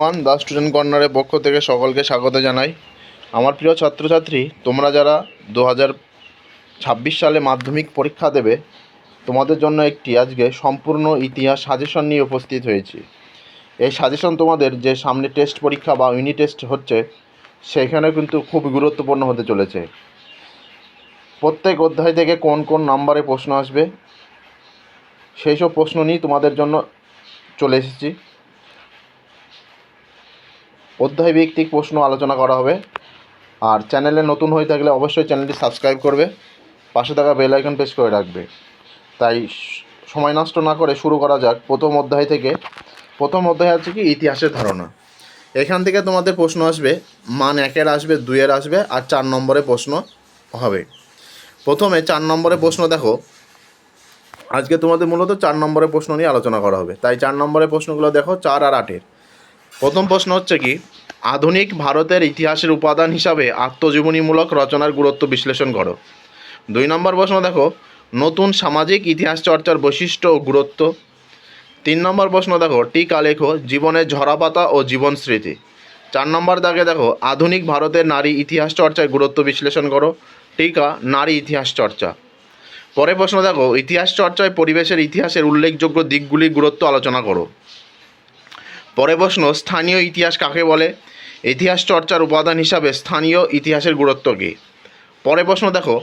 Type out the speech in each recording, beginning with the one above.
One the student কর্নারের পক্ষ থেকে সকলকে স্বাগত জানাই। আমার প্রিয় ছাত্রছাত্রী, তোমরা যারা দু ছাব্বিশ সালে মাধ্যমিক পরীক্ষা দেবে, তোমাদের জন্য একটি আজকে সম্পূর্ণ ইতিহাস সাজেশন নিয়ে উপস্থিত হয়েছি। এই সাজেশন তোমাদের যে সামনে টেস্ট পরীক্ষা বা ইউনিট টেস্ট হচ্ছে, সেখানে কিন্তু খুব গুরুত্বপূর্ণ হতে চলেছে। প্রত্যেক অধ্যায় থেকে কোন কোন নাম্বারে প্রশ্ন আসবে, সেই সব প্রশ্ন নিয়ে তোমাদের জন্য চলে এসেছি। অধ্যায় ভিত্তিক প্রশ্ন আলোচনা করা হবে। আর চ্যানেলে নতুন হয়ে থাকলে অবশ্যই চ্যানেলটি সাবস্ক্রাইব করবে। পাশে থাকা বেল আইকন প্রেস করে রাখবে। তাই সময় নষ্ট না করে শুরু করা যাক প্রথম অধ্যায় থেকে। প্রথম অধ্যায় হচ্ছে কি? ইতিহাসের ধারণা। এখান থেকে তোমাদের প্রশ্ন আসবে, মান একের আসবে, দুইয়ের আসবে, আর চার নম্বরে প্রশ্ন হবে। প্রথমে চার নম্বরে প্রশ্ন দেখো। আজকে তোমাদের মূলত চার নম্বরের প্রশ্ন নিয়ে আলোচনা করা হবে। তাই চার নম্বরের প্রশ্নগুলো দেখো, চার আর আটের। প্রথম প্রশ্ন হচ্ছে কি, আধুনিক ভারতের ইতিহাসের উপাদান হিসাবে আত্মজীবনীমূলক রচনার গুরুত্ব বিশ্লেষণ করো। দুই নম্বর প্রশ্ন দেখো, নতুন সামাজিক ইতিহাস চর্চার বৈশিষ্ট্য ও গুরুত্ব। তিন নম্বর প্রশ্ন দেখো, টিকা লেখো জীবনের ঝরাপাতা ও জীবন স্মৃতি। চার নম্বর দাগে দেখো, আধুনিক ভারতের নারী ইতিহাস চর্চায় গুরুত্ব বিশ্লেষণ করো, টিকা, নারী ইতিহাস চর্চা। পরে প্রশ্ন দেখো, ইতিহাস চর্চায় পরিবেশের ইতিহাসের উল্লেখযোগ্য দিকগুলির গুরুত্ব আলোচনা করো। পরে প্রশ্ন, স্থানীয় ইতিহাস কাকে বলে? ইতিহাস চর্চার উপাদান হিসাবে স্থানীয় ইতিহাসের গুরুত্ব কী? পরে প্রশ্ন, দেখো,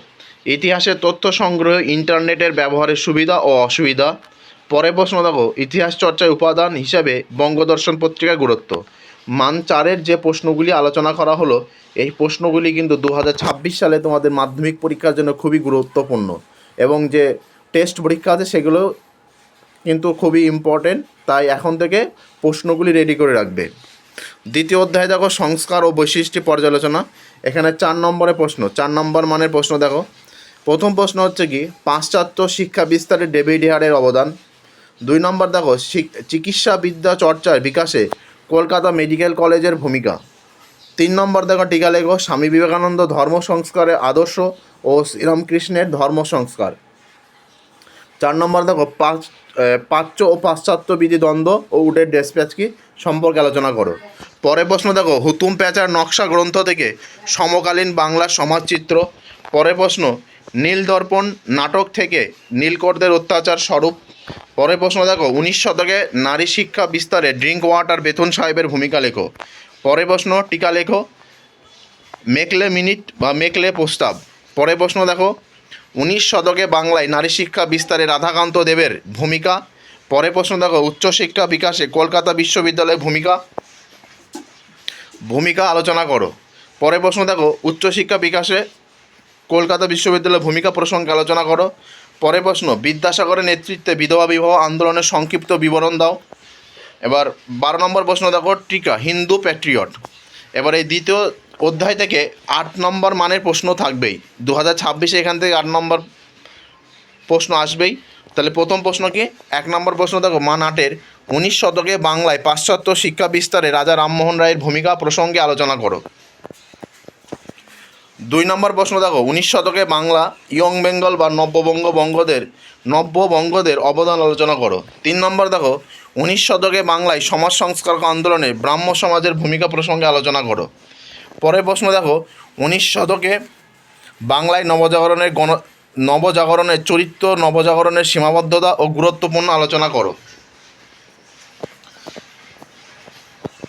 ইতিহাসের তথ্য সংগ্রহ, ইন্টারনেটের ব্যবহারের সুবিধা ও অসুবিধা। পরে প্রশ্ন, দেখো, ইতিহাস চর্চায় উপাদান হিসাবে বঙ্গদর্শন পত্রিকার গুরুত্ব। মান চারের যে প্রশ্নগুলি আলোচনা করা হলো, এই প্রশ্নগুলি কিন্তু দু হাজার ছাব্বিশ সালে তোমাদের মাধ্যমিক পরীক্ষার জন্য খুবই গুরুত্বপূর্ণ এবং যে টেস্ট পরীক্ষা আছে সেগুলো কিন্তু খুবই ইম্পর্টেন্ট তাই এখন থেকে প্রশ্নগুলি রেডি করে রাখবে। দ্বিতীয় অধ্যায় দেখো, সংস্কার ও বৈশিষ্ট্য পর্যালোচনা। এখানে চার নম্বরে প্রশ্ন। চার নম্বর মানের প্রশ্ন দেখো। প্রথম প্রশ্ন হচ্ছে কি, পাশ্চাত্য শিক্ষা বিস্তারে ডেভিড হেয়ারের অবদান। দুই নম্বর দেখো, শিক- চিকিৎসা বিদ্যা চর্চার বিকাশে কলকাতা মেডিকেল কলেজের ভূমিকা। তিন নম্বর দেখো, টিকা লেখো স্বামী বিবেকানন্দ ধর্ম সংস্কারের আদর্শ ও শ্রীরামকৃষ্ণের ধর্ম সংস্কার। চার নম্বর দেখো প্রাচ্য ও পাশ্চাত্যবিধি দ্বন্দ্ব ও উডের ডেসপ্যাচ কি সম্পর্কে আলোচনা করো। পরে প্রশ্ন দেখো, হুতুম প্যাচার নকশা গ্রন্থ থেকে সমকালীন বাংলার সমাজচিত্র। পরের প্রশ্ন নীল দর্পণ নাটক থেকে নীলকরদের অত্যাচার স্বরূপ। পরের প্রশ্ন দেখো, উনিশ শতকে নারী শিক্ষা বিস্তারে ড্রিঙ্ক ওয়াটার বেতন সাহেবের ভূমিকা লেখো। পরে প্রশ্ন, টিকা লেখো, মেকলে মিনিট বা মেকলে প্রস্তাব। পরে প্রশ্ন দেখো উনিশ শতকে বাংলায় নারী শিক্ষা বিস্তারে রাধাকান্ত দেবের ভূমিকা। পরে প্রশ্ন দেখো উচ্চশিক্ষা বিকাশে কলকাতা বিশ্ববিদ্যালয়ের ভূমিকা। ভূমিকা আলোচনা করো। পরে প্রশ্ন দেখো উচ্চশিক্ষা বিকাশে কলকাতা বিশ্ববিদ্যালয়ের ভূমিকা প্রসঙ্গে আলোচনা করো। পরে প্রশ্ন, বিদ্যাসাগরের নেতৃত্বে বিধবা বিবাহ আন্দোলনের সংক্ষিপ্ত বিবরণ দাও। এবার বারো নম্বর প্রশ্ন দেখো, টিকা, হিন্দু প্যাট্রিয়ট। এবার এই দ্বিতীয় অধ্যায় থেকে আট নম্বর মানের প্রশ্ন থাকবেই। দু হাজার ছাব্বিশে এখান থেকে আট নম্বর প্রশ্ন আসবেই। তাহলে প্রথম প্রশ্ন কি? এক নম্বর প্রশ্ন দেখো, মান আটের উনিশ শতকে বাংলায় পাশ্চাত্য শিক্ষা বিস্তারে রাজা রামমোহন রায়ের ভূমিকা প্রসঙ্গে আলোচনা করো। দুই নম্বর প্রশ্ন দেখো, উনিশ শতকে বাংলা, ইয়ং বেঙ্গল বা নব্যবঙ্গ বঙ্গদের, নব্যবঙ্গদের অবদান আলোচনা করো। তিন নম্বর দেখো, উনিশ শতকে বাংলায় সমাজ সংস্কার আন্দোলনে ব্রাহ্ম সমাজের ভূমিকা প্রসঙ্গে আলোচনা করো। পরের প্রশ্ন দেখো, উনিশ শতকে বাংলায় নবজাগরণের গণ নবজাগরণের চরিত্র, নবজাগরণের সীমাবদ্ধতা ও গুরুত্বপূর্ণ আলোচনা করো।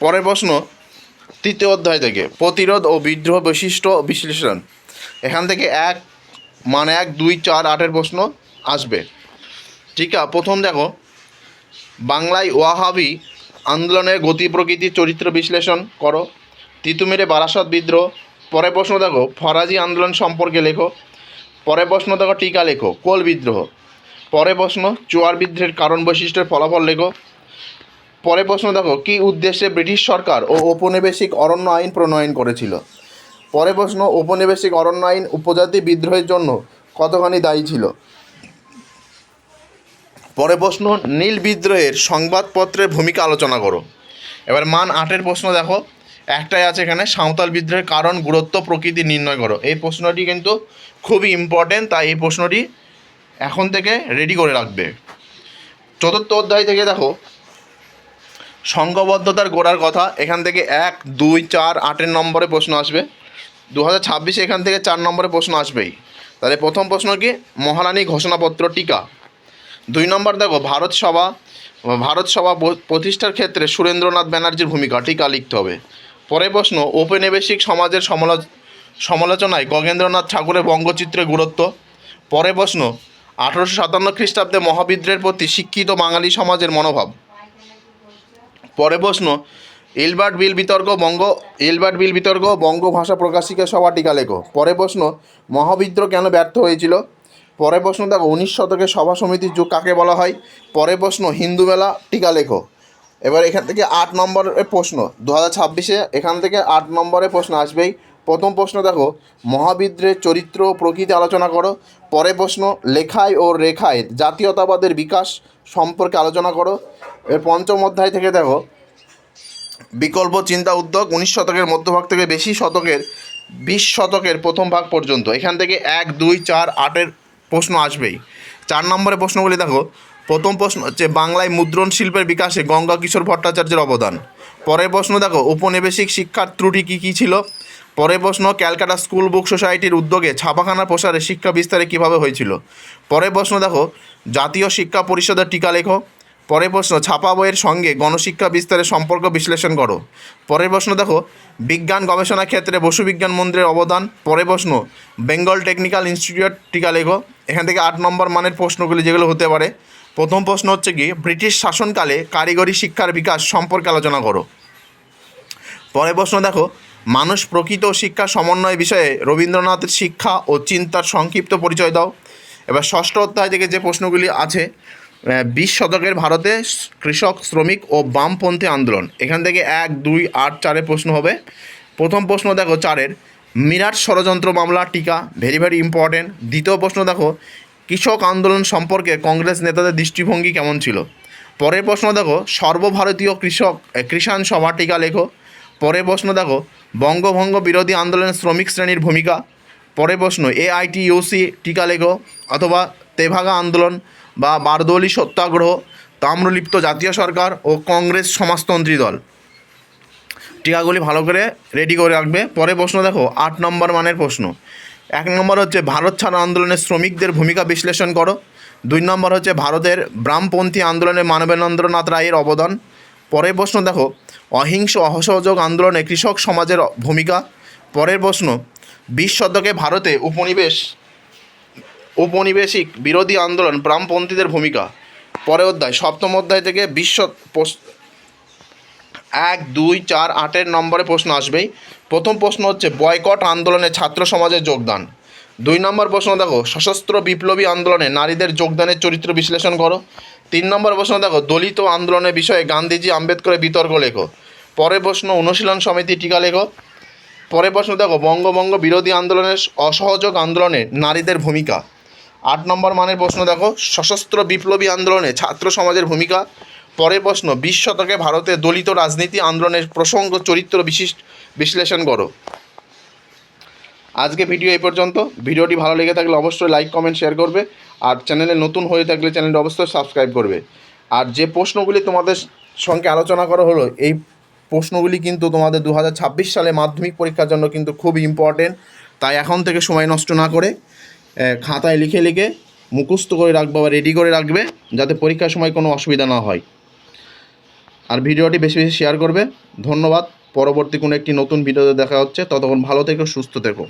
পরের প্রশ্ন, তৃতীয় অধ্যায় থেকে, প্রতিরোধ ও বিদ্রোহ বৈশিষ্ট্য বিশ্লেষণ। এখান থেকে এক মানে এক, দুই, চার, আটের প্রশ্ন আসবে। ঠিক আছে, প্রথম দেখো, বাংলায় ওয়াহাবি আন্দোলনের গতি প্রকৃতি চরিত্র বিশ্লেষণ করো। তিতুমিরে বারাসত বিদ্রোহ। পরে প্রশ্ন দেখো, ফরাজি আন্দোলন সম্পর্কে লেখো। পরে প্রশ্ন দেখো, টিকা লেখো, কোল বিদ্রোহ। পরে প্রশ্ন, চুয়ার বিদ্রোহের কারণ বৈশিষ্ট্যের ফলাফল লেখো। পরে প্রশ্ন দেখো, কি উদ্দেশ্যে ব্রিটিশ সরকার ও ঔপনিবেশিক অরণ্য আইন প্রণয়ন করেছিল? পরে প্রশ্ন, ঔপনিবেশিক অরণ্য আইন উপজাতি বিদ্রোহের জন্য কতখানি দায়ী ছিল? পরে প্রশ্ন, নীল বিদ্রোহের সংবাদপত্রের ভূমিকা আলোচনা করো। এবার মান আটের প্রশ্ন দেখো একটাই আছে এখানে, সাঁওতাল বিদ্রোহের কারণ, গুরুত্ব, প্রকৃতি নির্ণয় করো। এই প্রশ্নটি কিন্তু খুবই ইম্পর্টেন্ট তাই এই প্রশ্নটি এখন থেকে রেডি করে রাখবে। চতুর্থ অধ্যায় থেকে দেখো, সংঘবদ্ধতার গোড়ার কথা, এখান থেকে এক, দুই, চার, আটের নম্বরে প্রশ্ন আসবে। দু হাজার ছাব্বিশে এখান থেকে চার নম্বরে প্রশ্ন আসবেই। তাহলে প্রথম প্রশ্ন কি? মহারানী ঘোষণাপত্র টিকা। দুই নম্বর দেখো, ভারত সভা ভারত সভা প্রতিষ্ঠার ক্ষেত্রে সুরেন্দ্রনাথ ব্যানার্জির ভূমিকা, টিকা লিখতে হবে। পরের প্রশ্ন, ঔপনিবেশিক সমাজের সমালো- সমালোচনায় গগেন্দ্রনাথ ঠাকুরের বঙ্গচিত্রের গুরুত্ব? পরে প্রশ্ন, আঠারোশো সাতান্ন খ্রিস্টাব্দে মহাবিদ্রের প্রতি শিক্ষিত বাঙালি সমাজের মনোভাব? পরে প্রশ্ন, এলবার্ট বিল বিতর্ক বঙ্গ, এলবার্ট বিল বিতর্ক বঙ্গ ভাষা প্রকাশিকা সভা টিকা লেখো? পরে প্রশ্ন, মহাবিদ্রোহ কেন ব্যর্থ হয়েছিল? পরে প্রশ্ন দেখো, উনিশ শতকে সভা সমিতির যুগ কাকে বলা হয়? পরে প্রশ্ন, হিন্দু মেলা টিকা লেখো? এবার এখান থেকে আট নম্বরের প্রশ্ন। দু হাজার ছাব্বিশে এখান থেকে আট নম্বরের প্রশ্ন আসবেই। প্রথম প্রশ্ন দেখো মহাবিদ্রের চরিত্র প্রকৃতি আলোচনা করো। পরে প্রশ্ন লেখায় ও রেখায় জাতীয়তাবাদের বিকাশ সম্পর্কে আলোচনা করো। এর পঞ্চম অধ্যায় থেকে দেখো, বিকল্প চিন্তা উদ্যোগ উনিশ শতকের মধ্যভাগ থেকে বেশি শতকের, বিশ শতকের প্রথম ভাগ পর্যন্ত। এখান থেকে এক, দুই, চার, আটের প্রশ্ন আসবেই। চার নম্বরের প্রশ্নগুলি দেখো প্রথম প্রশ্ন হচ্ছে, বাংলায় মুদ্রণ শিল্পের বিকাশে গঙ্গা কিশোর ভট্টাচার্যের অবদান। পরের প্রশ্ন দেখো উপনিবেশিক শিক্ষার ত্রুটি কী কী ছিল? পরের প্রশ্ন, ক্যালকাটা স্কুল বুক সোসাইটির উদ্যোগে ছাপাখানা প্রসারে শিক্ষা বিস্তারে কীভাবে হয়েছিল? পরের প্রশ্ন দেখো, জাতীয় শিক্ষা পরিষদের টিকা লেখো। পরের প্রশ্ন, ছাপা বইয়ের সঙ্গে গণশিক্ষা বিস্তারের সম্পর্ক বিশ্লেষণ করো। পরের প্রশ্ন দেখো, বিজ্ঞান গবেষণা ক্ষেত্রে বসু বিজ্ঞান মন্দিরের অবদান। পরের প্রশ্ন, বেঙ্গল টেকনিক্যাল ইনস্টিটিউট টিকা লেখো। এখান থেকে আট নম্বর মানের প্রশ্নগুলি যেগুলো হতে পারে। প্রথম প্রশ্ন হচ্ছে কি ব্রিটিশ শাসনকালে কারিগরি শিক্ষার বিকাশ সম্পর্কে আলোচনা করো। পরের প্রশ্ন দেখো, মানুষ প্রকৃত ও শিক্ষার সমন্বয় বিষয়ে রবীন্দ্রনাথের শিক্ষা ও চিন্তার সংক্ষিপ্ত পরিচয় দাও। এবার ষষ্ঠ অধ্যায় থেকে যে প্রশ্নগুলি আছে বিশ শতকের ভারতে কৃষক, শ্রমিক ও বামপন্থী আন্দোলন। এখান থেকে এক, দুই, আট, চারে প্রশ্ন হবে। প্রথম প্রশ্ন দেখো চারের, মিরাট ষড়যন্ত্র মামলা টিকা, ভেরি ভেরি ইম্পর্টেন্ট। দ্বিতীয় প্রশ্ন দেখো কৃষক আন্দোলন সম্পর্কে কংগ্রেস নেতাদের দৃষ্টিভঙ্গি কেমন ছিল? পরের প্রশ্ন দেখো, সর্বভারতীয় কৃষক কৃষাণ সভা টিকা লেখো। পরের প্রশ্ন দেখো, বঙ্গভঙ্গ বিরোধী আন্দোলনে শ্রমিক শ্রেণির ভূমিকা। পরের প্রশ্ন, এআইটিইউসি টিকা লেখো, অথবা তেভাগা আন্দোলন বা বারদৌলি সত্যাগ্রহ, তাম্রলিপ্ত জাতীয় সরকার ও কংগ্রেস সমাজতন্ত্রী দল। টিকাগুলি ভালো করে রেডি করে রাখবে। পরে প্রশ্ন দেখো, আট নম্বর মানের প্রশ্ন। এক নম্বর হচ্ছে ভারত ছাড় আন্দোলনে শ্রমিকদের ভূমিকা বিশ্লেষণ করো। দুই নম্বর হচ্ছে ভারতের ব্রাহ্মপন্থী আন্দোলনে মানবেন্দ্রনাথ রায়ের অবদান। পরের প্রশ্ন দেখো, অহিংস অসহযোগ আন্দোলনে কৃষক সমাজের ভূমিকা। পরের প্রশ্ন, বিশ শতকে ভারতে উপনিবেশ ঔপনিবেশিক বিরোধী আন্দোলন ব্রাহ্মপন্থীদের ভূমিকা। পরের অধ্যায়, সপ্তম অধ্যায় থেকে বিশ্ব এক, দুই, চার, আটের নম্বরে প্রশ্ন আসবেই। প্রথম প্রশ্ন হচ্ছে, বয়কট আন্দোলনে ছাত্র সমাজের যোগদান। দুই নম্বর প্রশ্ন দেখো, সশস্ত্র বিপ্লবী আন্দোলনে নারীদের যোগদানের চরিত্র বিশ্লেষণ করো। তিন নম্বর প্রশ্ন দেখো, দলিত আন্দোলনের বিষয়ে গান্ধীজি আম্বেদকরের বিতর্ক লেখো। পরের প্রশ্ন, অনুশীলন সমিতি টিকা লেখো। পরের প্রশ্ন দেখো বঙ্গবঙ্গ বিরোধী আন্দোলনের অসহযোগ আন্দোলনে নারীদের ভূমিকা। আট নম্বর মানের প্রশ্ন দেখো, সশস্ত্র বিপ্লবী আন্দোলনে ছাত্র সমাজের ভূমিকা। পরের প্রশ্ন, বিশ শতকে ভারতে দলিত রাজনীতি আন্দোলনের প্রসঙ্গ, চরিত্র বিশিষ্ট বিশ্লেষণ করো। আজকে ভিডিও এই পর্যন্ত। ভিডিওটি ভালো লেগে থাকলে অবশ্যই লাইক কমেন্ট শেয়ার করবে। আর চ্যানেলে নতুন হয়ে থাকলে চ্যানেলটি অবশ্যই সাবস্ক্রাইব করবে। আর যে প্রশ্নগুলি তোমাদের সঙ্গে আলোচনা করা হলো, এই প্রশ্নগুলি কিন্তু তোমাদের দু হাজার ছাব্বিশ সালে মাধ্যমিক পরীক্ষার জন্য কিন্তু খুব ইম্পর্টেন্ট তাই এখন থেকে সময় নষ্ট না করে খাতায় লিখে লিখে মুখস্থ করে রাখবে বা রেডি করে রাখবে, যাতে পরীক্ষার সময় কোনো অসুবিধা না হয়। আর ভিডিওটি বেশি বেশি শেয়ার করবে। ধন্যবাদ। পরবর্তী কোনো একটি নতুন ভিডিওতে দেখা হচ্ছে। ততক্ষণ ভালো থেকো, সুস্থ থেকো।